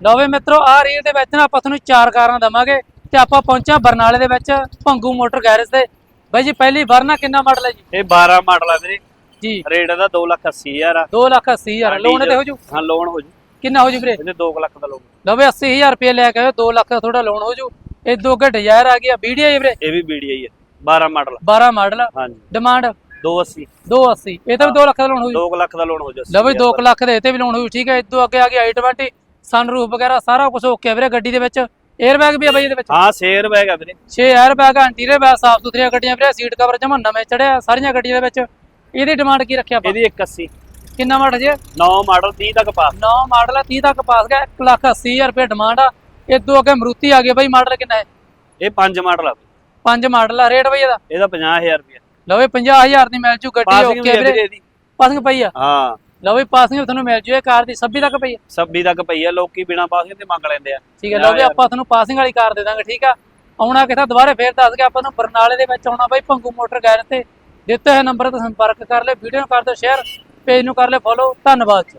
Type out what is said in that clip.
ਲਓ ਵੀ ਮਿੱਤਰੋ ਆ ਰੀਲ ਦੇ ਵਿੱਚ ਨਾ ਆਪਾਂ ਤੁਹਾਨੂੰ ਚਾਰ ਕਾਰਾਂ ਦਵਾਂਗੇ ਤੇ ਆਪਾਂ ਪਹੁੰਚਾ ਬਰਨਾਲੇ ਦੇ ਵਿੱਚ ਭੰਗੂ ਮੋਟਰ ਗੈਰੇਜ ਤੇ। ਬਾਈ ਜੀ ਪਹਿਲੀ ਵਰਨਾ ਕਿੰਨਾ ਮਾਡਲ ਹੈ ਜੀ? ਇਹ 12 ਮਾਡਲ ਆ ਵੀਰੇ। ਜੀ। ਰੇਟ ਇਹਦਾ 2 ਲੱਖ 80 ਹਜ਼ਾਰ ਆ। 2 ਲੱਖ 80 ਹਜ਼ਾਰ। ਲੋਨ ਤੇ ਹੋ ਜੂ? ਹਾਂ ਲੋਨ ਹੋ ਜੂ। ਕਿੰਨਾ ਹੋ ਜੂ ਵੀਰੇ? ਇਹਦੇ 2 ਲੱਖ ਦਾ ਲੋਨ ਲਓ ਵੀ 80000 ਰੁਪਏ ਲੈ ਕੇ ਆਇਓ 2 ਲੱਖ ਦਾ ਤੁਹਾਡਾ ਲੋਨ ਹੋ ਜੂ। ਇਹ ਦੋ ਅੱਗੇ ਡਿਜ਼ਾਇਰ ਆ ਗਿਆ ਵੀਡੀਓ ਜੀ ਵੀਰੇ? ਇਹ ਵੀ BDI ਹੈ 12 ਮਾਡਲ 12 ਮਾਡਲ ਹਾਂਜੀ। ਡਿਮਾਂਡ 280 280 ਇਹ ਤਾਂ ਵੀ 2 ਲੱਖ ਦਾ ਲੋਨ ਹੋ ਜੂ। 2 ਲੱਖ ਦਾ ਲੋਨ ਹੋ ਜੂ ਲਓ ਵੀ 2 ਲੱਖ ਦੇ ਤੇ ਵੀ ਲੋਨ ਹੋ ਜੂ। ਠੀਕ ਹੈ ਇਦੋਂ ਅੱਗੇ ਆ ਗਿਆ i20 ਸਨਰੂਫ ਵਗੈਰਾ ਸਾਰਾ ਕੁਝ ਓਕੇ ਆ ਵੀਰੇ ਗੱਡੀ ਦੇ ਵਿੱਚ। 에ਅਰ ਬੈਗ ਵੀ ਆ ਬਾਈ ਇਹਦੇ ਵਿੱਚ। ਹਾਂ ਸ਼ੇਅਰ ਬੈਗ ਆ ਵੀਰੇ। 6 에ਅਰ ਬੈਗ ਸਾਫ਼ ਸੁਥਰੀਆਂ ਗੱਡੀਆਂ ਵੀਰੇ ਸੀਟ ਕਵਰ ਜਮਾ ਨਵੇਂ ਚੜਿਆ ਸਾਰੀਆਂ ਗੱਡੀਆਂ ਦੇ ਵਿੱਚ। ਇਹਦੀ ਡਿਮਾਂਡ ਕੀ ਰੱਖਿਆ ਆਪਾਂ? ਇਹਦੀ 180 ਕਿੰਨਾ ਮਾਡਲ ਜੀ 9 ਮਾਡਲ 30 ਤੱਕ ਪਾਸ 9 ਮਾਡਲ ਆ 30 ਤੱਕ ਪਾਸ ਗਿਆ 1 ਲੱਖ 80 ਹਜ਼ਾਰ ਰੁਪਏ ਡਿਮਾਂਡ ਆ। ਇਦੋਂ ਅੱਗੇ ਮਰੂਤੀ ਆ ਗਈ ਬਾਈ ਮਾਡਲ ਕਿੰਨਾ ਹੈ? ਇਹ 5 ਮਾਡਲ ਆ ਪੰਜ ਮਾਡਲ ਆ ਰੇਟ ਬਾਈ ਇਹਦਾ? ਇਹਦਾ 50000 ਰੁਪਏ ਲਓ ਵੀ 50000 ਦੀ ਮਿਲ ਜੂ ਗੱਡੀ ਓਕੇ ਵੀਰੇ। ਪਾਸਿੰਗ ਪਈ ਆ? ਹਾਂ। ਲਓ ਵੀ ਪਾਸਿੰਗ ਵੀ ਤੁਹਾਨੂੰ ਮਿਲ ਜੂ ਇਹ ਕਾਰ ਦੀ 26 ਤੱਕ ਪਈ ਆ 26 ਤੱਕ ਪਈ ਆ ਲੋਕੀ ਬਿਨਾ ਪਾਸਿੰਗ ਤੇ ਮੰਗ ਲੈਂਦੇ ਆ। ਠੀਕ ਹੈ ਲਓ ਵੀ ਆਪਾਂ ਤੁਹਾਨੂੰ ਪਾਸਿੰਗ ਵਾਲੀ ਕਾਰ ਦੇ ਦਾਂਗੇ ਠੀਕ ਆ? ਆਉਣਾ ਕਿਥਾ ਦੁਬਾਰੇ ਫੇਰ ਦੱਸ ਕੇ ਆਪਾਂ ਨੂੰ ਬਰਨਾਲੇ ਦੇ ਵਿੱਚ ਆਉਣਾ ਬਾਈ ਭੰਗੂ ਮੋਟਰ ਗੈਰੇਜ ਤੇ। ਦਿੱਤੇ ਹੋਏ ਨੰਬਰ ਤੇ ਸੰਪਰਕ ਕਰ ਲੈ ਵੀਡੀਓ ਨੂੰ ਕਰ ਦਿਓ ਸ਼ੇਅਰ ਪੇਜ ਨੂੰ ਕਰ ਲੈ ਫੋਲੋ ਧੰਨਵਾਦ ਜੀ।